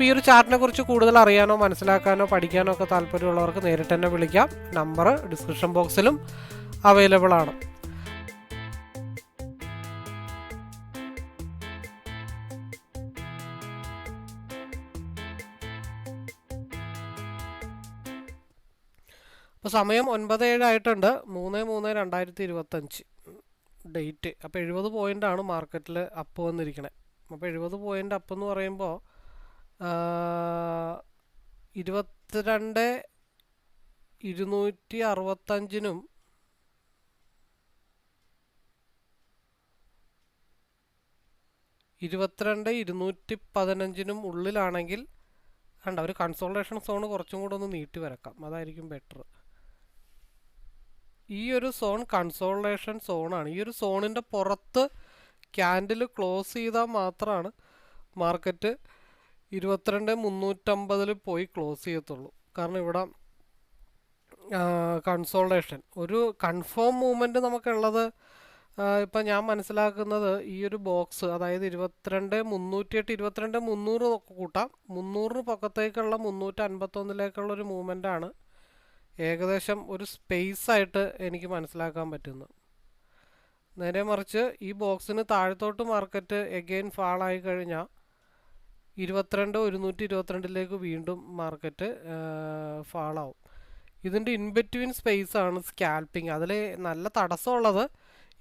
അപ്പോൾ ഈ ഒരു ചാർട്ടിനെ കുറിച്ച് കൂടുതൽ അറിയാനോ മനസ്സിലാക്കാനോ പഠിക്കാനോ ഒക്കെ താല്പര്യമുള്ളവർക്ക് നേരിട്ട് തന്നെ വിളിക്കാം. നമ്പർ ഡിസ്ക്രിപ്ഷൻ ബോക്സിലും അവൈലബിൾ ആണ്. അപ്പോൾ സമയം ഒൻപത് ഏഴായിട്ടുണ്ട് മൂന്ന് മൂന്ന് രണ്ടായിരത്തി ഇരുപത്തഞ്ച് ഡേറ്റ്. അപ്പോൾ എഴുപത് പോയിന്റാണ് മാർക്കറ്റിൽ അപ്പ് വന്നിരിക്കണേ. അപ്പോൾ എഴുപത് പോയിന്റ് അപ്പ് എന്ന് പറയുമ്പോൾ ഇരുപത്തിരണ്ട് ഇരുന്നൂറ്റി അറുപത്തഞ്ചിനും ഇരുപത്തിരണ്ട് ഇരുന്നൂറ്റി പതിനഞ്ചിനും ഉള്ളിലാണെങ്കിൽ വേണ്ട ഒരു കൺസോൾട്ടേഷൻ സോൺ കുറച്ചും കൂടെ ഒന്ന് നീട്ടി വരക്കാം. അതായിരിക്കും ബെറ്റർ ഈ ഒരു സോൺ കൺസോൾട്ടേഷൻ സോണാണ് ഈ ഒരു സോണിന്റെ പുറത്ത് ക്യാൻഡിൽ ക്ലോസ് ചെയ്താൽ മാത്രമാണ് മാർക്കറ്റ് ഇരുപത്തിരണ്ട് മുന്നൂറ്റമ്പതിൽ പോയി ക്ലോസ് ചെയ്യത്തുള്ളൂ. കാരണം ഇവിടെ കൺസോൾട്ടേഷൻ ഒരു കൺഫേം മൂവ്മെന്റ് നമുക്കുള്ളത് ഇപ്പം ഞാൻ മനസ്സിലാക്കുന്നത് ഈ ഒരു ബോക്സ് അതായത് ഇരുപത്തിരണ്ട് മുന്നൂറ്റി എട്ട് ഇരുപത്തിരണ്ട് മുന്നൂറ് കൂട്ടാം. മുന്നൂറിന് പൊക്കത്തേക്കുള്ള മുന്നൂറ്റി അൻപത്തൊന്നിലേക്കുള്ള ഒരു മൂവ്മെന്റാണ് ഏകദേശം ഒരു സ്പേസ് ആയിട്ട് എനിക്ക് മനസ്സിലാക്കാൻ പറ്റുന്നത്. നേരെ മറിച്ച് ഈ ബോക്സിന് താഴത്തോട്ട് മാർക്കറ്റ് എഗെയിൻ ഫാളായി കഴിഞ്ഞാൽ ഇരുപത്തിരണ്ട് ഒരുന്നൂറ്റി ഇരുപത്തിരണ്ടിലേക്ക് വീണ്ടും മാർക്കറ്റ് ഫാളാവും. ഇതിന്റെ ഇൻബിറ്റ്വീൻ സ്പേസ് ആണ് സ്കാൽപ്പിംഗ്. അതിൽ നല്ല തടസ്സമുള്ളത്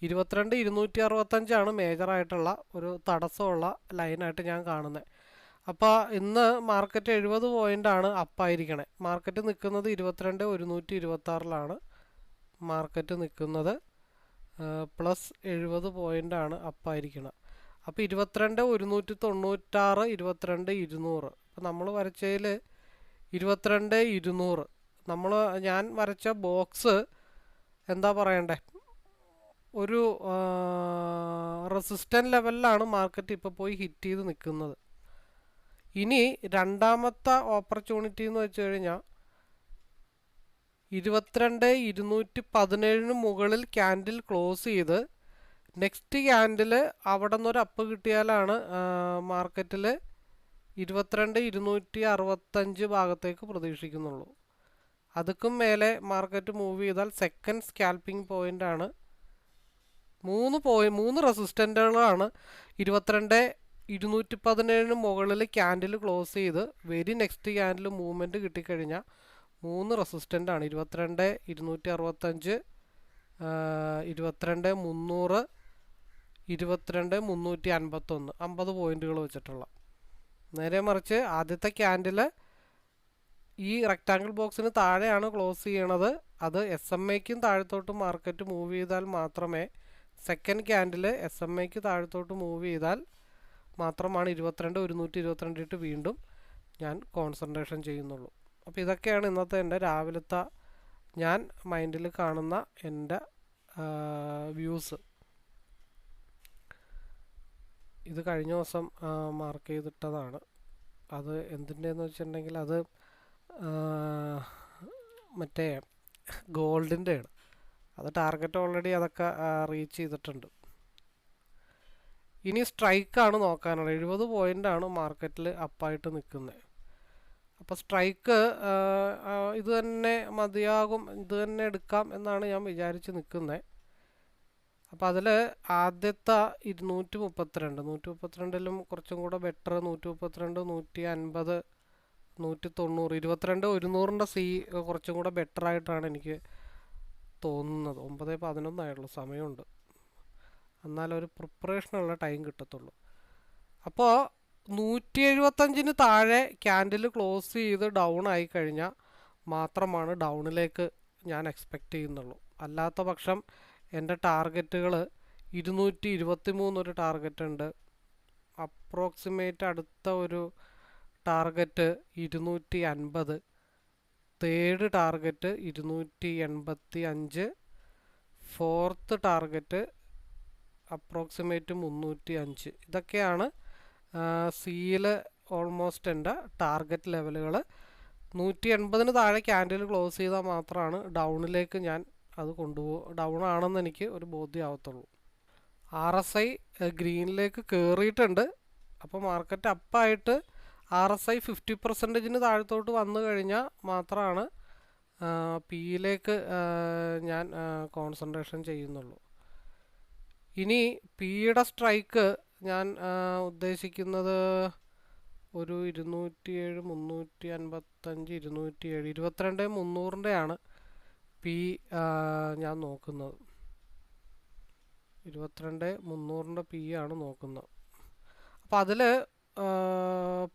ഇരുപത്തിരണ്ട് ഇരുന്നൂറ്റി അറുപത്തഞ്ചാണ് മേജറായിട്ടുള്ള ഒരു തടസ്സമുള്ള ലൈനായിട്ട് ഞാൻ കാണുന്നത് അപ്പോൾ ഇന്ന് മാർക്കറ്റ് എഴുപത് പോയിന്റാണ് അപ്പായിരിക്കണേ. മാർക്കറ്റ് നിൽക്കുന്നത് ഇരുപത്തിരണ്ട് ഒരുന്നൂറ്റി ഇരുപത്താറിലാണ് മാർക്കറ്റ് നിൽക്കുന്നത് പ്ലസ് എഴുപത് പോയിന്റാണ് അപ്പായിരിക്കണം. അപ്പോൾ ഇരുപത്തിരണ്ട് ഒരുന്നൂറ്റി തൊണ്ണൂറ്റാറ് ഇരുപത്തിരണ്ട് ഇരുന്നൂറ്. അപ്പോൾ നമ്മൾ വരച്ചതിൽ ഇരുപത്തിരണ്ട് ഇരുന്നൂറ്. നമ്മൾ ഞാൻ വരച്ച ബോക്സ് എന്താ പറയണ്ടേ? ഒരു റെസിസ്റ്റന്റ് ലെവലിലാണ് മാർക്കറ്റ് ഇപ്പോൾ പോയി ഹിറ്റ് ചെയ്ത് നിൽക്കുന്നത് ഇനി രണ്ടാമത്തെ ഓപ്പർച്യൂണിറ്റി എന്ന് വെച്ച് കഴിഞ്ഞാൽ ഇരുപത്തിരണ്ട് ഇരുന്നൂറ്റി പതിനേഴിന് മുകളിൽ ക്യാൻഡിൽ ക്ലോസ് ചെയ്ത് നെക്സ്റ്റ് ക്യാൻഡിൽ അവിടെ നിന്നൊരു അപ്പ് കിട്ടിയാലാണ് മാർക്കറ്റിൽ ഇരുപത്തിരണ്ട് ഇരുന്നൂറ്റി അറുപത്തഞ്ച് ഭാഗത്തേക്ക് പ്രതീക്ഷിക്കുന്നുള്ളൂ. അതുക്കും മേലെ മാർക്കറ്റ് മൂവ് ചെയ്താൽ സെക്കൻഡ് സ്കാൽപ്പിംഗ് പോയിന്റ് ആണ്. മൂന്ന് പോയി മൂന്ന് റെസിസ്റ്റന്റുകളാണ് ഇരുപത്തിരണ്ട് ഇരുന്നൂറ്റി പതിനേഴിന് മുകളിൽ ക്യാൻഡിൽ ക്ലോസ് ചെയ്ത് വെരി നെക്സ്റ്റ് ക്യാൻഡിൽ മൂവ്മെന്റ് കിട്ടിക്കഴിഞ്ഞാൽ മൂന്ന് റെസിസ്റ്റന്റാണ് ഇരുപത്തിരണ്ട് ഇരുന്നൂറ്റി അറുപത്തഞ്ച് ഇരുപത്തിരണ്ട് മുന്നൂറ് ഇരുപത്തിരണ്ട് മുന്നൂറ്റി അൻപത്തൊന്ന്. അമ്പത് പോയിന്റുകൾ വെച്ചിട്ടുള്ള. നേരെ മറിച്ച് ആദ്യത്തെ ക്യാൻഡിൽ ഈ റെക്റ്റാങ്കിൾ ബോക്സിന് താഴെയാണ് ക്ലോസ് ചെയ്യണത്. അത് എസ് എം ഐക്കും താഴത്തോട്ട് മാർക്കറ്റ് മൂവ് ചെയ്താൽ മാത്രമേ സെക്കൻഡ് ക്യാൻഡിൽ എസ് എം ഐക്ക് താഴത്തോട്ട് മൂവ് ചെയ്താൽ മാത്രമാണ് ഇരുപത്തിരണ്ട് ഒരുന്നൂറ്റി ഇരുപത്തിരണ്ട് ഇട്ട് വീണ്ടും ഞാൻ കോൺസെൻട്രേഷൻ ചെയ്യുന്നുള്ളൂ. അപ്പോൾ ഇതൊക്കെയാണ് ഇന്നത്തെ എന്റെ രാവിലത്തെ ഞാൻ മൈൻഡിൽ കാണുന്ന എന്റെ വ്യൂസ് ഇത് കഴിഞ്ഞ ദിവസം മാർക്ക് ചെയ്തിട്ടതാണ്. അത് എന്തിന്റെയെന്ന് വെച്ചിട്ടുണ്ടെങ്കിൽ അത് മറ്റേ ഗോൾഡിന്റെയാണ്. അത് ടാർഗറ്റ് ഓൾറെഡി അതൊക്കെ റീച്ച് ചെയ്തിട്ടുണ്ട്. ഇനി സ്ട്രൈക്കാണ് നോക്കാനുള്ളത്. എഴുപത് പോയിന്റാണ് മാർക്കറ്റിൽ അപ്പായിട്ട് നിൽക്കുന്നത് അപ്പോൾ സ്ട്രൈക്ക് ഇത് തന്നെ മതിയാകും ഇത് തന്നെ എടുക്കാം എന്നാണ് ഞാൻ വിചാരിച്ച് നിൽക്കുന്നത് അപ്പോൾ അതിൽ ആദ്യത്തെ ഇരുന്നൂറ്റി മുപ്പത്തിരണ്ട് നൂറ്റി മുപ്പത്തിരണ്ടിലും കുറച്ചും കൂടെ ബെറ്റർ നൂറ്റി മുപ്പത്തിരണ്ട് നൂറ്റി അൻപത് നൂറ്റി തൊണ്ണൂറ് ഇരുപത്തിരണ്ട് ഒരുന്നൂറിന്റെ സി കുറച്ചും കൂടെ ബെറ്റർ ആയിട്ടാണ് എനിക്ക് തോന്നുന്നത്. ഒമ്പത് പതിനൊന്നായിട്ടുള്ളൂ സമയമുണ്ട്. എന്നാലൊരു പ്രിപ്പറേഷനുള്ള ടൈം കിട്ടത്തുള്ളൂ. അപ്പോൾ നൂറ്റി എഴുപത്തഞ്ചിന് താഴെ ക്യാൻഡിൽ ക്ലോസ് ചെയ്ത് ഡൗൺ ആയി കഴിഞ്ഞാൽ മാത്രമാണ് ഡൗണിലേക്ക് ഞാൻ എക്സ്പെക്റ്റ് ചെയ്യുന്നുള്ളൂ. അല്ലാത്ത പക്ഷം എന്റെ ടാർഗറ്റുകൾ ഇരുന്നൂറ്റി ഇരുപത്തി മൂന്നൊരു ടാർഗറ്റ് ഉണ്ട് അപ്രോക്സിമേറ്റ് അടുത്ത ഒരു ടാർഗറ്റ് ഇരുന്നൂറ്റി അൻപത് തേർഡ് ടാർഗറ്റ് ഇരുന്നൂറ്റി എൺപത്തി അഞ്ച് ഫോർത്ത് ടാർഗറ്റ് അപ്രോക്സിമേറ്റ് മുന്നൂറ്റി അഞ്ച് ഇതൊക്കെയാണ് സിയിൽ ഓൾമോസ്റ്റ് എന്റെ ടാർഗറ്റ് ലെവലുകൾ. നൂറ്റി എൺപതിന് താഴെ ക്യാൻഡിൽ ക്ലോസ് ചെയ്താൽ മാത്രമാണ് ഡൗണിലേക്ക് ഞാൻ അത് കൊണ്ടുപോ ഡൗൺ ആണെന്ന് എനിക്ക് ഒരു ബോധ്യമാവത്തുള്ളൂ ആർ എസ് ഐ ഗ്രീനിലേക്ക് കയറിയിട്ടുണ്ട് അപ്പോൾ മാർക്കറ്റ് അപ്പായിട്ട് ആർ എസ് ഐ ഫിഫ്റ്റി പെർസെന്റേജിന് താഴത്തോട്ട് വന്നു കഴിഞ്ഞാൽ മാത്രമാണ് പിയിലേക്ക് ഞാൻ കോൺസെൻട്രേഷൻ ചെയ്യുന്നുള്ളൂ. ഇനി പിയുടെ സ്ട്രൈക്ക് ഞാൻ ഉദ്ദേശിക്കുന്നത് ഒരു ഇരുന്നൂറ്റിയേഴ് മുന്നൂറ്റി അൻപത്തഞ്ച് ഇരുന്നൂറ്റിയേഴ് ഇരുപത്തിരണ്ട് മുന്നൂറിന്റെയാണ്. പി ഞാൻ നോക്കുന്നത്. ഇരുപത്തിരണ്ട് മുന്നൂറിന്റെ പി ആണ് നോക്കുന്നത്. അപ്പോൾ അതിൽ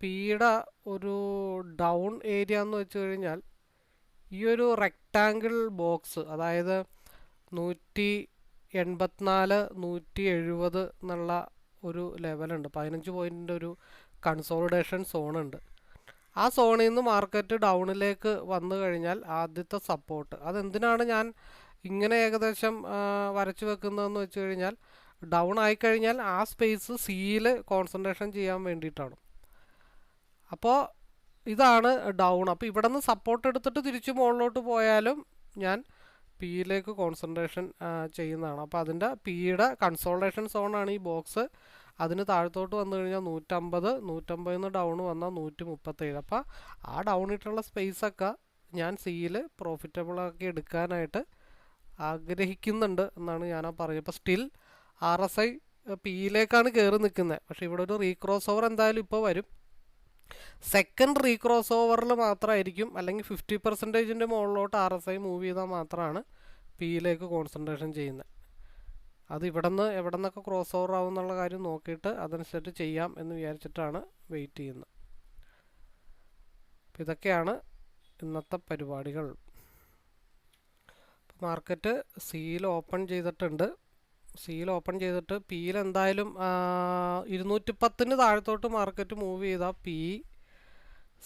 പിയുടെ ഒരു ഡൗൺ ഏരിയ എന്ന് വെച്ച് കഴിഞ്ഞാൽ ഈ ഒരു റെക്റ്റാങ്കിൾ ബോക്സ് അതായത് നൂറ്റി എൺപത്തിനാല് നൂറ്റി എഴുപത് എന്നുള്ള ഒരു ലെവലുണ്ട് പതിനഞ്ച് പോയിന്റിന്റെ ഒരു കൺസോളിഡേഷൻ സോണുണ്ട് ആ സോണിൽ നിന്ന് മാർക്കറ്റ് ഡൗണിലേക്ക് വന്നു കഴിഞ്ഞാൽ ആദ്യത്തെ സപ്പോർട്ട് അതെന്തിനാണ് ഞാൻ ഇങ്ങനെ ഏകദേശം വരച്ചു വെക്കുന്നതെന്ന് വെച്ച് കഴിഞ്ഞാൽ ഡൗൺ ആയിക്കഴിഞ്ഞാൽ ആ സ്പേസ് സിയിൽ കോൺസെൻട്രേഷൻ ചെയ്യാൻ വേണ്ടിയിട്ടാണ്. അപ്പോൾ ഇതാണ് ഡൗൺ അപ്പോൾ ഇവിടെ നിന്ന് സപ്പോർട്ട് എടുത്തിട്ട് തിരിച്ച് മുകളിലോട്ട് പോയാലും ഞാൻ പിയിലേക്ക് കോൺസെൻട്രേഷൻ ചെയ്യുന്നതാണ്. അപ്പോൾ അതിന്റെ പിയുടെ കൺസോൾട്ടേഷൻ സോണാണ് ഈ ബോക്സ് അതിന് താഴത്തോട്ട് വന്നു കഴിഞ്ഞാൽ നൂറ്റമ്പത് നൂറ്റമ്പതിൽ നിന്ന് ഡൗൺ വന്നാൽ നൂറ്റി മുപ്പത്തേഴ് അപ്പോൾ ആ ഡൗൺ ഇട്ടുള്ള സ്പേസൊക്കെ ഞാൻ സിയിൽ പ്രോഫിറ്റബിളാക്കി എടുക്കാനായിട്ട് ആഗ്രഹിക്കുന്നുണ്ട് എന്നാണ് ഞാൻ ആ പറഞ്ഞത് ഇപ്പോൾ സ്റ്റിൽ ആർ എസ് ഐ പിയിലേക്കാണ് കയറി നിൽക്കുന്നത് പക്ഷേ ഇവിടെ ഒരു റീക്രോസ് ഓവർ എന്തായാലും ഇപ്പോൾ വരും. സെക്കൻഡ് റീക്രോസ് ഓവറിൽ മാത്രമായിരിക്കും അല്ലെങ്കിൽ ഫിഫ്റ്റി പെർസെന്റേജിന്റെ മുകളിലോട്ട് ആർ എസ് ഐ മൂവ് ചെയ്താൽ മാത്രമാണ് പിയിലേക്ക് കോൺസെൻട്രേഷൻ ചെയ്യുന്നത് അത് ഇവിടെ നിന്ന് എവിടെ നിന്നൊക്കെ ക്രോസ് ഓവർ ആവും എന്നുള്ള കാര്യം നോക്കിയിട്ട് അതനുസരിച്ച് ചെയ്യാം എന്ന് വിചാരിച്ചിട്ടാണ് വെയിറ്റ് ചെയ്യുന്നത്. അപ്പം ഇതൊക്കെയാണ് ഇന്നത്തെ പരിപാടികൾ. മാർക്കറ്റ് സിയിൽ ഓപ്പൺ ചെയ്തിട്ടുണ്ട്. സിയിൽ ഓപ്പൺ ചെയ്തിട്ട് പിയിൽ എന്തായാലും ഇരുന്നൂറ്റി പത്തിന് താഴത്തോട്ട് മാർക്കറ്റ് മൂവ് ചെയ്താൽ പി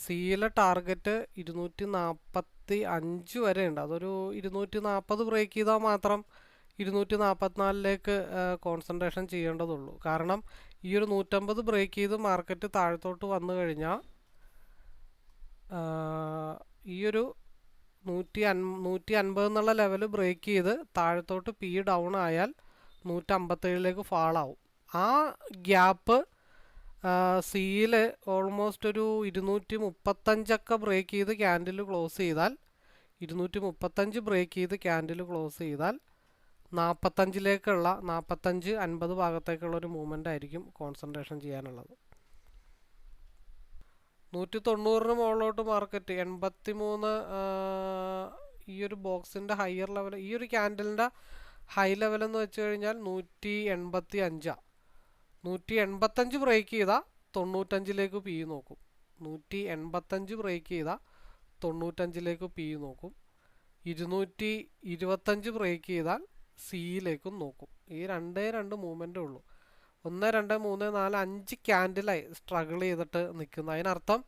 സിയിലെ ടാർഗറ്റ് ഇരുന്നൂറ്റി നാൽപ്പത്തി അഞ്ച് വരെ ഉണ്ട്. അതൊരു ഇരുന്നൂറ്റി നാൽപ്പത് ബ്രേക്ക് ചെയ്താൽ മാത്രം ഇരുന്നൂറ്റി നാൽപ്പത്തിനാലിലേക്ക് കോൺസെൻട്രേഷൻ ചെയ്യേണ്ടതുള്ളൂ. കാരണം ഈ ഒരു നൂറ്റമ്പത് ബ്രേക്ക് ചെയ്ത് മാർക്കറ്റ് താഴത്തോട്ട് വന്നു കഴിഞ്ഞാൽ ഈ ഒരു നൂറ്റി അൻ നൂറ്റി അൻപത് എന്നുള്ള ലെവൽ ബ്രേക്ക് ചെയ്ത് താഴത്തോട്ട് പി ഡൗൺ ആയാൽ നൂറ്റമ്പത്തേഴിലേക്ക് ഫാളാവും. ആ ഗ്യാപ്പ് സിയിൽ ഓൾമോസ്റ്റ് ഒരു ഇരുന്നൂറ്റി മുപ്പത്തഞ്ചൊക്കെ ബ്രേക്ക് ചെയ്ത് ക്യാൻഡിൽ ക്ലോസ് ചെയ്താൽ ഇരുന്നൂറ്റി മുപ്പത്തഞ്ച് ബ്രേക്ക് ചെയ്ത് ക്യാൻഡിൽ ക്ലോസ് ചെയ്താൽ നാൽപ്പത്തഞ്ചിലേക്കുള്ള നാൽപ്പത്തഞ്ച് അൻപത് ഭാഗത്തേക്കുള്ള ഒരു മൂവ്മെന്റ് ആയിരിക്കും കോൺസെൻട്രേഷൻ ചെയ്യാനുള്ളത്. നൂറ്റി തൊണ്ണൂറിന് മുകളിലോട്ട് മാർക്കറ്റ് എൺപത്തി മൂന്ന് ഈ ഒരു ബോക്സിന്റെ ഹയർ ലെവൽ ഈ ഒരു ക്യാൻഡലിന്റെ ഹൈ ലെവൽ എന്ന് വെച്ച് കഴിഞ്ഞാൽ നൂറ്റി എൺപത്തി അഞ്ചാണ് നൂറ്റി എൺപത്തഞ്ച് ബ്രേക്ക് ചെയ്താൽ തൊണ്ണൂറ്റഞ്ചിലേക്ക് പി നോക്കും. നൂറ്റി എൺപത്തഞ്ച് ബ്രേക്ക് ചെയ്താൽ തൊണ്ണൂറ്റഞ്ചിലേക്ക് പി നോക്കും. ഇരുന്നൂറ്റി ഇരുപത്തഞ്ച് ബ്രേക്ക് ചെയ്താൽ സിയിലേക്കും നോക്കും. ഈ രണ്ടേ രണ്ട് മൂവ്മെന്റേ ഉള്ളൂ. ഒന്ന് രണ്ട് മൂന്ന് നാല് അഞ്ച് ക്യാൻഡിലായി സ്ട്രഗിൾ ചെയ്തിട്ട് നിൽക്കുന്നു. അതിനർത്ഥം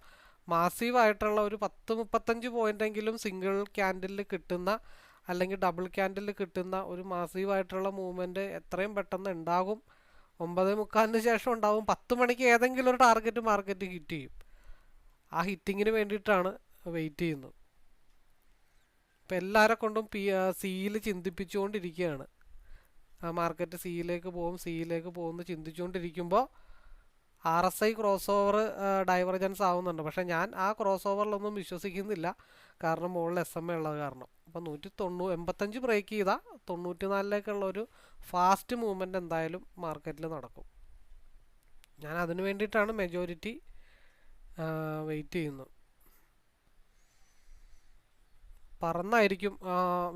മാസീവായിട്ടുള്ള ഒരു പത്ത് മുപ്പത്തഞ്ച് പോയിന്റെങ്കിലും സിംഗിൾ ക്യാൻഡിൽ കിട്ടുന്ന അല്ലെങ്കിൽ ഡബിൾ ക്യാൻഡിൽ കിട്ടുന്ന ഒരു മാസീവായിട്ടുള്ള മൂവ്മെന്റ് എത്രയും പെട്ടെന്ന് ഉണ്ടാകും. ഒമ്പത് മുക്കാലിന് ശേഷം ഉണ്ടാകും പത്ത് മണിക്ക് ഏതെങ്കിലും ഒരു ടാർഗറ്റ് മാർക്കറ്റ് ഹിറ്റ് ചെയ്യും. ആ ഹിറ്റിങ്ങിന് വേണ്ടിയിട്ടാണ് വെയിറ്റ് ചെയ്യുന്നത്. ഇപ്പം എല്ലാവരെ കൊണ്ടും പി സിയിൽ ചിന്തിപ്പിച്ചുകൊണ്ടിരിക്കുകയാണ് ആ മാർക്കറ്റ് സിയിലേക്ക് പോകും സിയിലേക്ക് പോകുമെന്ന് ചിന്തിച്ചുകൊണ്ടിരിക്കുമ്പോൾ R S I cross over divergence ആവുന്നുണ്ട്. പക്ഷേ ഞാൻ ആ ക്രോസ് ഓവറിലൊന്നും വിശ്വസിക്കുന്നില്ല. കാരണം മുകളിൽ എസ് എം എ ഉള്ളത് കാരണം. അപ്പോൾ നൂറ്റി തൊണ്ണൂ എൺപത്തഞ്ച് ബ്രേക്ക് ചെയ്താൽ തൊണ്ണൂറ്റി നാലിലേക്കുള്ള ഒരു ഫാസ്റ്റ് മൂവ്മെന്റ് എന്തായാലും മാർക്കറ്റിൽ നടക്കും. ഞാൻ അതിന് വേണ്ടിയിട്ടാണ് മെജോറിറ്റി വെയിറ്റ് ചെയ്യുന്നത്. പറന്നായിരിക്കും.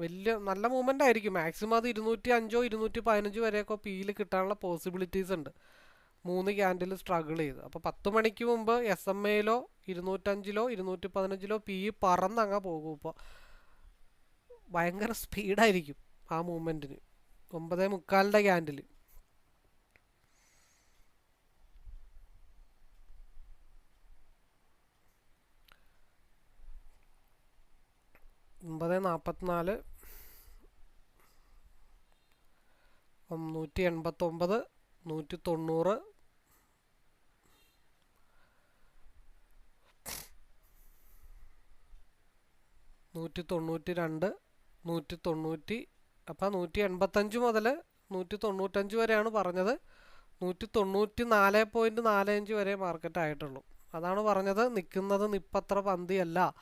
വലിയ നല്ല മൂവ്മെന്റ് ആയിരിക്കും. മാക്സിമം അത് ഇരുന്നൂറ്റി അഞ്ചോ ഇരുന്നൂറ്റി പതിനഞ്ചോ വരെയൊക്കെ പിയിൽ കിട്ടാനുള്ള പോസിബിലിറ്റീസ് ഉണ്ട്. മൂന്ന് ക്യാൻഡിൽ സ്ട്രഗിൾ ചെയ്ത്. അപ്പോൾ പത്ത് മണിക്ക് മുമ്പ് എസ് എം എയിലോ ഇരുന്നൂറ്റഞ്ചിലോ ഇരുന്നൂറ്റി പതിനഞ്ചിലോ പി പറന്നങ്ങ് പോകും ഇപ്പോൾ ഭയങ്കര സ്പീഡായിരിക്കും ആ മൂവ്മെന്റിന് ഒമ്പതേ മുക്കാലിന്റെ ക്യാൻഡിൽ ഒമ്പത് നാൽപ്പത്തിനാല് നൂറ്റി എൺപത്തൊമ്പത് നൂറ്റി തൊണ്ണൂറ്. നൂറ്റി തൊണ്ണൂറ്റി രണ്ട് നൂറ്റി തൊണ്ണൂറ്റി അപ്പം നൂറ്റി എൺപത്തഞ്ച് മുതൽ നൂറ്റി തൊണ്ണൂറ്റഞ്ച് വരെയാണ് പറഞ്ഞത്. നൂറ്റി തൊണ്ണൂറ്റി നാല് പോയിന്റ് നാല് അഞ്ച് വരെ മാർക്കറ്റ് ആയിട്ടുള്ളൂ. അതാണ് പറഞ്ഞത്. നിൽക്കുന്നത് നിപ്പത്ര പന്തിയല്ല.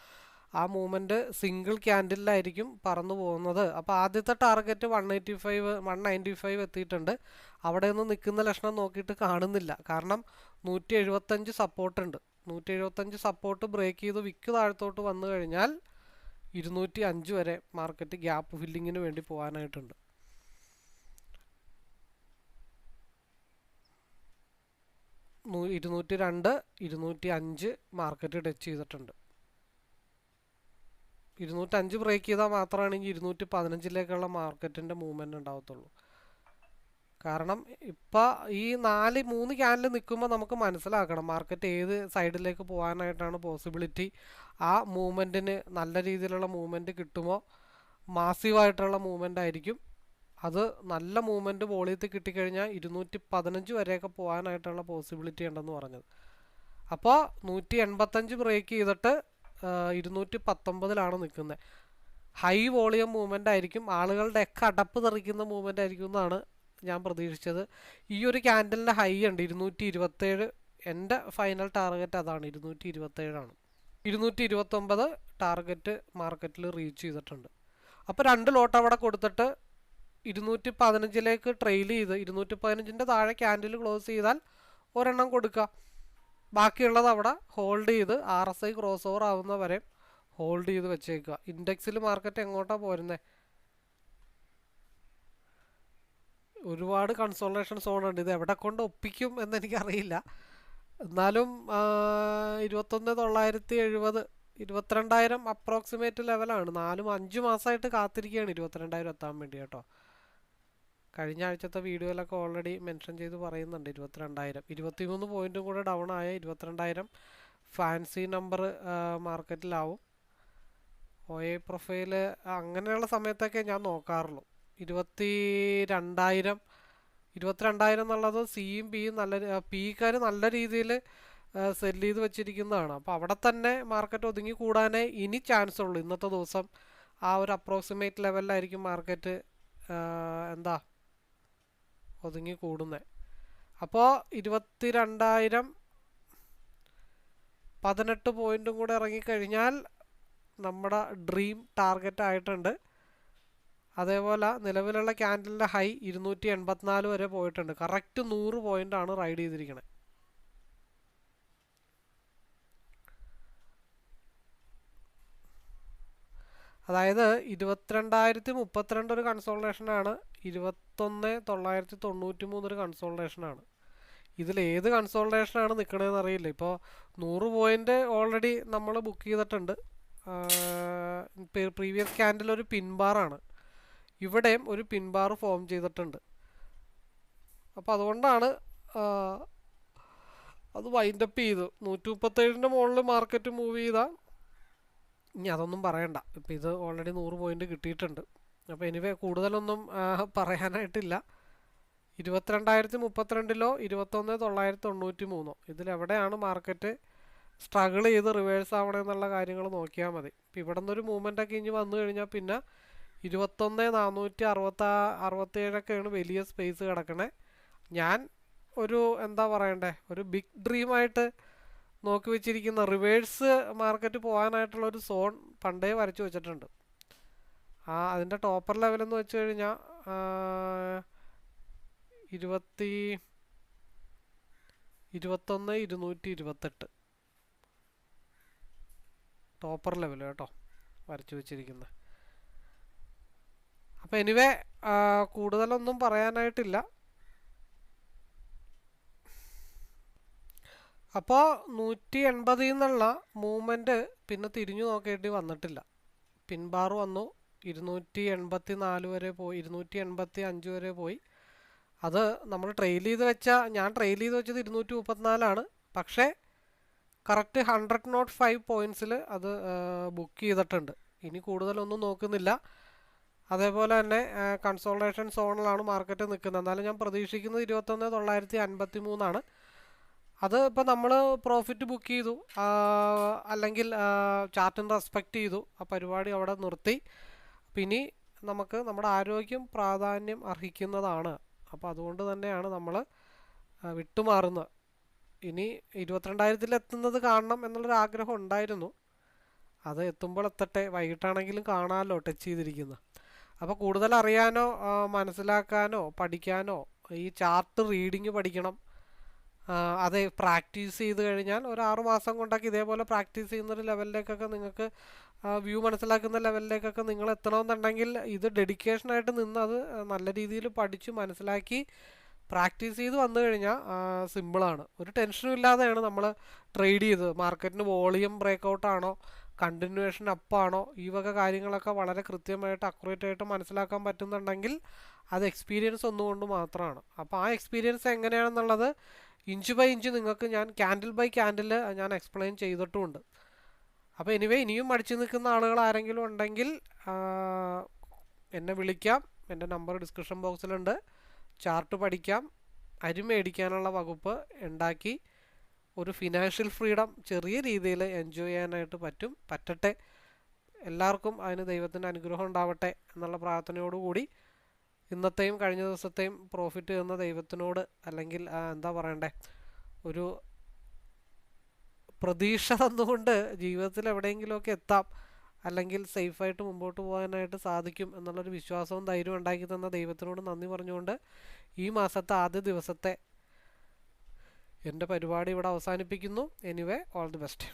ആ മൂവ്മെന്റ് സിംഗിൾ ക്യാൻഡിലായിരിക്കും പറന്നു പോകുന്നത്. അപ്പോൾ ആദ്യത്തെ target one eighty five one ninety five എത്തിയിട്ടുണ്ട്. അവിടെ നിന്ന് നിൽക്കുന്ന ലക്ഷണം നോക്കിയിട്ട് കാണുന്നില്ല. കാരണം നൂറ്റി എഴുപത്തഞ്ച് സപ്പോർട്ടുണ്ട് നൂറ്റി എഴുപത്തഞ്ച് സപ്പോർട്ട് ബ്രേക്ക് ചെയ്ത് വിക്ക് താഴത്തോട്ട് വന്നു കഴിഞ്ഞാൽ ഇരുന്നൂറ്റി അഞ്ച് വരെ മാർക്കറ്റ് ഗ്യാപ്പ് ഫില്ലിങ്ങിന് വേണ്ടി പോകാനായിട്ടുണ്ട്. ഇരുന്നൂറ്റി രണ്ട് ഇരുന്നൂറ്റി അഞ്ച് മാർക്കറ്റ് ടച്ച് ചെയ്തിട്ടുണ്ട്. ഇരുന്നൂറ്റഞ്ച് ബ്രേക്ക് ചെയ്താൽ മാത്രമാണെങ്കിൽ ഇരുന്നൂറ്റി പതിനഞ്ചിലേക്കുള്ള മാർക്കറ്റിന്റെ മൂവ്മെന്റ് ഉണ്ടാകത്തുള്ളൂ കാരണം ഇപ്പം ഈ നാല് മൂന്ന് ക്യാനിൽ നിൽക്കുമ്പോൾ നമുക്ക് മനസ്സിലാക്കണം മാർക്കറ്റ് ഏത് സൈഡിലേക്ക് പോകാനായിട്ടാണ് പോസിബിലിറ്റി ആ മൂവ്മെന്റിന് നല്ല രീതിയിലുള്ള മൂവ്മെന്റ് കിട്ടുമോ? മാസീവായിട്ടുള്ള മൂവ്മെന്റ് ആയിരിക്കും. അത് നല്ല മൂവ്മെന്റ് വോളിയത്തിൽ കിട്ടിക്കഴിഞ്ഞാൽ ഇരുന്നൂറ്റി പതിനഞ്ച് വരെയൊക്കെ പോകാനായിട്ടുള്ള പോസിബിലിറ്റി ഉണ്ടെന്ന് പറഞ്ഞത്. അപ്പോൾ നൂറ്റി എൺപത്തഞ്ച് ബ്രേക്ക് ചെയ്തിട്ട് ഇരുന്നൂറ്റി പത്തൊമ്പതിലാണ് നിൽക്കുന്നത്. ഹൈ വോളിയം മൂവ്മെന്റ് ആയിരിക്കും. ആളുകളുടെ ഒക്കെ അടപ്പ് തെറിക്കുന്ന മൂവ്മെന്റ് ആയിരിക്കും എന്നാണ് ഞാൻ പ്രതീക്ഷിച്ചത്. ഈ ഒരു ക്യാൻഡലിന്റെ ഹൈ ഉണ്ട്. ഇരുന്നൂറ്റി ഇരുപത്തേഴ് എന്റെ ഫൈനൽ ടാർഗറ്റ് അതാണ്. ഇരുന്നൂറ്റി ഇരുപത്തേഴാണ് ഇരുന്നൂറ്റി ഇരുപത്തൊമ്പത് ടാർഗറ്റ് മാർക്കറ്റിൽ റീച്ച് ചെയ്തിട്ടുണ്ട്. അപ്പോൾ രണ്ട് ലോട്ട് അവിടെ കൊടുത്തിട്ട് ഇരുന്നൂറ്റി പതിനഞ്ചിലേക്ക് ട്രെയിൽ ചെയ്ത് ഇരുന്നൂറ്റി പതിനഞ്ചിന്റെ താഴെ ക്യാൻഡിൽ ക്ലോസ് ചെയ്താൽ ഒരെണ്ണം കൊടുക്കുക. ബാക്കിയുള്ളത് അവിടെ ഹോൾഡ് ചെയ്ത് R S I cross over ആവുന്ന വരെ ഹോൾഡ് ചെയ്ത് വെച്ചേക്കുക. ഇൻഡെക്സിൽ മാർക്കറ്റ് എങ്ങോട്ടാണ് പോരുന്നത് ഒരുപാട് കൺസോൾട്ടേഷൻ സോൺ ഉണ്ട്. ഇത് എവിടെ കൊണ്ട് ഒപ്പിക്കും എന്നെനിക്കറിയില്ല എന്നാലും ഇരുപത്തൊന്ന് തൊള്ളായിരത്തി എഴുപത് ഇരുപത്തിരണ്ടായിരം അപ്രോക്സിമേറ്റ് ലെവലാണ് നാലും അഞ്ച് മാസമായിട്ട് കാത്തിരിക്കുകയാണ് ഇരുപത്തിരണ്ടായിരം എത്താൻ വേണ്ടി കേട്ടോ. കഴിഞ്ഞ ആഴ്ചത്തെ വീഡിയോയിലൊക്കെ ഓൾറെഡി മെൻഷൻ ചെയ്ത് പറയുന്നുണ്ട് ഇരുപത്തിരണ്ടായിരം. ഇരുപത്തിമൂന്ന് പോയിന്റും കൂടെ ഡൗൺ ആയ ഇരുപത്തിരണ്ടായിരം ഫാൻസി നമ്പർ മാർക്കറ്റിലാവും ഒ എ പ്രൊഫൈൽ അങ്ങനെയുള്ള സമയത്തൊക്കെ ഞാൻ നോക്കാറുള്ളൂ. ഇരുപത്തി രണ്ടായിരം ഇരുപത്തിരണ്ടായിരം എന്നുള്ളത് സിയും പിയും നല്ല പിക്കാർ നല്ല രീതിയിൽ സെൽ ചെയ്ത് വെച്ചിരിക്കുന്നതാണ്. അപ്പോൾ അവിടെ തന്നെ മാർക്കറ്റ് ഒതുങ്ങി കൂടാനേ ഇനി ചാൻസ് ഉള്ളൂ. ഇന്നത്തെ ദിവസം ആ ഒരു അപ്രോക്സിമേറ്റ് ലെവലിലായിരിക്കും മാർക്കറ്റ് എന്താ ഒതുങ്ങി കൂടുന്നത് അപ്പോൾ ഇരുപത്തി രണ്ടായിരം പതിനെട്ട് പോയിന്റും കൂടെ ഇറങ്ങിക്കഴിഞ്ഞാൽ നമ്മുടെ ഡ്രീം ടാർഗറ്റ് ആയിട്ടുണ്ട് അതേപോലെ നിലവിലുള്ള ക്യാൻഡലിന്റെ ഹൈ ഇരുന്നൂറ്റി എൺപത്തിനാല് വരെ പോയിട്ടുണ്ട്. കറക്റ്റ് നൂറ് പോയിന്റാണ് റൈഡ് ചെയ്തിരിക്കുന്നത് അതായത് ഇരുപത്തിരണ്ടായിരത്തി മുപ്പത്തിരണ്ട് ഒരു കൺസോൾട്ടേഷനാണ് ഇരുപത്തൊന്ന് തൊള്ളായിരത്തി തൊണ്ണൂറ്റി മൂന്ന് ഒരു കൺസോൾട്ടേഷനാണ് ഇതിൽ ഏത് കൺസോൾട്ടേഷനാണ് നിൽക്കണതെന്ന് അറിയില്ല. ഇപ്പോൾ നൂറ് പോയിന്റ് ഓൾറെഡി നമ്മൾ ബുക്ക് ചെയ്തിട്ടുണ്ട്. പ്രീവിയസ് ക്യാൻഡിൽ ഒരു പിൻബാറാണ് ഇവിടെയും ഒരു പിൻബാർ ഫോം ചെയ്തിട്ടുണ്ട്. അപ്പോൾ അതുകൊണ്ടാണ് അത് വൈൻഡപ്പ് ചെയ്തു. നൂറ്റി മുപ്പത്തേഴിന്റെ മുകളിൽ മാർക്കറ്റ് മൂവ് ചെയ്താൽ ഇനി അതൊന്നും പറയണ്ട. ഇപ്പം ഇത് ഓൾറെഡി നൂറ് പോയിന്റ് കിട്ടിയിട്ടുണ്ട്. അപ്പോൾ എനിവേ കൂടുതലൊന്നും പറയാനായിട്ടില്ല. ഇരുപത്തിരണ്ടായിരത്തി മുപ്പത്തിരണ്ടിലോ ഇരുപത്തൊന്ന് തൊള്ളായിരത്തി തൊണ്ണൂറ്റി മൂന്നോ ഇതിലെവിടെയാണ് മാർക്കറ്റ് സ്ട്രഗിൾ ചെയ്ത് റിവേഴ്സ് ആവണമെന്നുള്ള കാര്യങ്ങൾ നോക്കിയാൽ മതി. ഇപ്പം ഇവിടെ നിന്നൊരു മൂവ്മെന്റ് ഒക്കെ ഇനി വന്നു കഴിഞ്ഞാൽ പിന്നെ ഇരുപത്തൊന്ന് നാനൂറ്റി അറുപത്താ അറുപത്തേഴൊക്കെയാണ് വലിയ സ്പേസ് കിടക്കണേ. ഞാൻ ഒരു എന്താ പറയണ്ടേ? ഒരു ബിഗ് ഡ്രീമായിട്ട് നോക്കി വെച്ചിരിക്കുന്ന റിവേഴ്സ് മാർക്കറ്റ് പോകാനായിട്ടുള്ള ഒരു സോൺ പണ്ടേ വരച്ചു വെച്ചിട്ടുണ്ട്. ആ അതിന്റെ ടോപ്പർ ലെവലെന്ന് വെച്ച് കഴിഞ്ഞാൽ ഇരുപത്തി ഇരുപത്തൊന്ന് ഇരുന്നൂറ്റി ഇരുപത്തെട്ട്. ടോപ്പർ ലെവൽ കേട്ടോ വരച്ചു വെച്ചിരിക്കുന്നത് അപ്പോൾ എനിവേ കൂടുതലൊന്നും പറയാനായിട്ടില്ല. അപ്പോൾ നൂറ്റി എൺപതിൽ നിന്നുള്ള മൂവ്മെന്റ് പിന്നെ തിരിഞ്ഞു നോക്കേണ്ടി വന്നിട്ടില്ല. പിൻബാർ വന്നു. ഇരുന്നൂറ്റി എൺപത്തി നാല് വരെ പോയി. ഇരുന്നൂറ്റി എൺപത്തി അഞ്ച് വരെ പോയി. അത് നമ്മൾ ട്രെയിൽ ചെയ്ത് വെച്ച ഞാൻ ട്രെയിൽ ചെയ്ത് വെച്ചത് ഇരുന്നൂറ്റി മുപ്പത്തിനാലാണ് പക്ഷേ കറക്റ്റ് ഹൺഡ്രഡ് നോട്ട് ഫൈവ് പോയിന്റ്സിൽ അത് ബുക്ക് ചെയ്തിട്ടുണ്ട്. ഇനി കൂടുതലൊന്നും നോക്കുന്നില്ല. അതേപോലെ തന്നെ കൺസോൾട്ടേഷൻ സോണിലാണ് മാർക്കറ്റ് നിൽക്കുന്നത്. എന്നാലും ഞാൻ പ്രതീക്ഷിക്കുന്നത് ഇരുപത്തൊന്ന് തൊള്ളായിരത്തി അൻപത്തി മൂന്നാണ് അത് ഇപ്പോൾ നമ്മൾ പ്രോഫിറ്റ് ബുക്ക് ചെയ്തു. അല്ലെങ്കിൽ ചാർട്ടിന് റെസ്പെക്റ്റ് ചെയ്തു. ആ പരിപാടി അവിടെ നിർത്തി. പിന്നെ നമുക്ക് നമ്മുടെ ആരോഗ്യം പ്രാധാന്യം അർഹിക്കുന്നതാണ്. അപ്പോൾ അതുകൊണ്ട് തന്നെയാണ് നമ്മൾ വിട്ടുമാറുന്നത്. ഇനി ഇരുപത്തിരണ്ടായിരത്തിൽ എത്തുന്നത് കാണണം എന്നുള്ളൊരു ആഗ്രഹം ഉണ്ടായിരുന്നു. അത് എത്തുമ്പോൾ എത്തട്ടെ. വൈകിട്ടാണെങ്കിലും കാണാമല്ലോ ടച്ച് ചെയ്തിരിക്കുന്നത്. അപ്പോൾ കൂടുതൽ അറിയാനോ മനസ്സിലാക്കാനോ പഠിക്കാനോ ഈ ചാർട്ട് റീഡിങ് പഠിക്കണം. അത് പ്രാക്ടീസ് ചെയ്ത് കഴിഞ്ഞാൽ ഒരു ആറു മാസം കൊണ്ടൊക്കെ ഇതേപോലെ പ്രാക്ടീസ് ചെയ്യുന്ന ഒരു ലെവലിലേക്കൊക്കെ നിങ്ങൾക്ക് വ്യൂ മനസ്സിലാക്കുന്ന ലെവലിലേക്കൊക്കെ നിങ്ങൾ എത്തണമെന്നുണ്ടെങ്കിൽ ഇത് ഡെഡിക്കേഷനായിട്ട് നിന്ന് അത് നല്ല രീതിയിൽ പഠിച്ച് മനസ്സിലാക്കി പ്രാക്ടീസ് ചെയ്ത് വന്നു കഴിഞ്ഞാൽ സിമ്പിളാണ് ഒരു ടെൻഷനും ഇല്ലാതെയാണ് നമ്മൾ ട്രേഡ് ചെയ്തത്. മാർക്കറ്റിന് വോളിയം ബ്രേക്കൗട്ടാണോ കണ്ടിന്യൂവേഷൻ അപ്പാണോ ഈ വക കാര്യങ്ങളൊക്കെ വളരെ കൃത്യമായിട്ട് അക്യുറേറ്റ് ആയിട്ട് മനസ്സിലാക്കാൻ പറ്റുന്നുണ്ടെങ്കിൽ അത് എക്സ്പീരിയൻസ് ഒന്നുകൊണ്ട് മാത്രമാണ്. അപ്പോൾ ആ എക്സ്പീരിയൻസ് എങ്ങനെയാണെന്നുള്ളത് ഇഞ്ച് ബൈ ഇഞ്ച് നിങ്ങൾക്ക് ഞാൻ ക്യാൻഡിൽ ബൈ ക്യാൻഡിൽ ഞാൻ എക്സ്പ്ലെയിൻ ചെയ്തിട്ടുമുണ്ട്. അപ്പോൾ എനിവേ ഇനിയും മടിച്ചു നിൽക്കുന്ന ആളുകൾ ആരെങ്കിലും ഉണ്ടെങ്കിൽ എന്നെ വിളിക്കാം. എന്റെ നമ്പർ ഡിസ്ക്രിപ്ഷൻ ബോക്സിലുണ്ട് ചാർട്ട് പഠിക്കാം. അരി മേടിക്കാനുള്ള വകുപ്പ് ഉണ്ടാക്കി. ഒരു ഫിനാൻഷ്യൽ ഫ്രീഡം ചെറിയ രീതിയിൽ എൻജോയ് ചെയ്യാനായിട്ട് പറ്റും. പറ്റട്ടെ. എല്ലാവർക്കും അതിന് ദൈവത്തിന്റെ അനുഗ്രഹം ഉണ്ടാവട്ടെ എന്നുള്ള പ്രാർത്ഥനയോടുകൂടി ഇന്നത്തെയും കഴിഞ്ഞ ദിവസത്തെയും പ്രോഫിറ്റ് എന്ന ദൈവത്തിനോട് അല്ലെങ്കിൽ എന്താ പറയണ്ടേ ഒരു പ്രതീക്ഷ തന്നുകൊണ്ട് ജീവിതത്തിൽ എവിടെയെങ്കിലുമൊക്കെ എത്താം അല്ലെങ്കിൽ സേഫായിട്ട് മുമ്പോട്ട് പോകാനായിട്ട് സാധിക്കും എന്നുള്ളൊരു വിശ്വാസവും ധൈര്യവും ഉണ്ടാക്കി തന്ന ദൈവത്തിനോട് നന്ദി പറഞ്ഞുകൊണ്ട് ഈ മാസത്തെ ആദ്യ ദിവസത്തെ എന്റെ പരിപാടി ഇവിടെ അവസാനിപ്പിക്കുന്നു. Anyway all the best